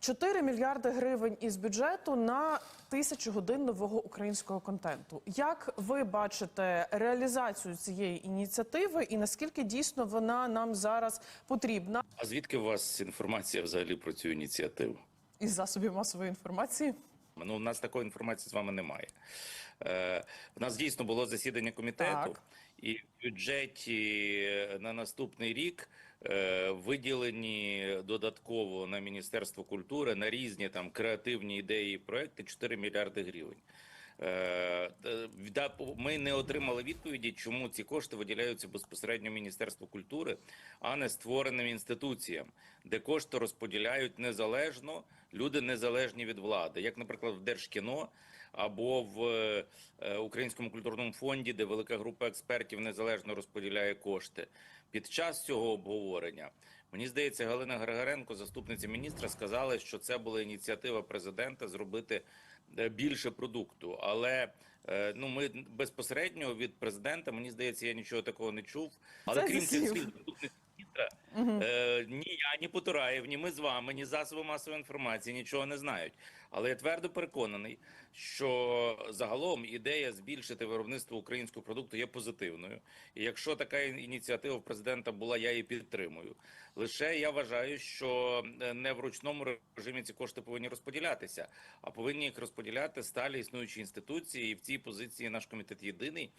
4 мільярди гривень із бюджету на тисячу годин нового українського контенту. Як ви бачите реалізацію цієї ініціативи, і наскільки дійсно вона нам зараз потрібна А звідки у вас інформація взагалі про цю ініціативу? із засобів масової інформації? Ну, у нас такої інформації з вами немає. Е, в нас дійсно було засідання комітету, Так. і в бюджеті на наступний рік е, виділені додатково на Міністерство культури на різні там креативні ідеї і проекти 4 мільярди гривень. Е, Ми не отримали відповіді, чому ці кошти виділяються безпосередньо Міністерству культури, а не створеним інституціям, де кошти розподіляють незалежно люди незалежні від влади, як, наприклад, в Держкіно або в е, Українському культурному фонді, де велика група експертів незалежно розподіляє кошти. Під час цього обговорення мені здається, Галина Григоренко, заступниця міністра, сказала, що це була ініціатива президента зробити більше продукту. Але е, ну ми безпосередньо від президента, мені здається, я нічого такого не чув. Але Це крім цих слів заступниці міністра, е, ні я, ні Потураєв, ні ми з вами, ні засоби масової інформації нічого не знають. Але я твердо переконаний, що загалом ідея збільшити виробництво українського продукту є позитивною. І якщо така ініціатива в президента була, я її підтримую. Лише я вважаю, що е, не в ручному режимі ці кошти повинні розподілятися, а повинні їх розподіляти сталі існуючі інституції. І в цій позиції наш комітет єдиний.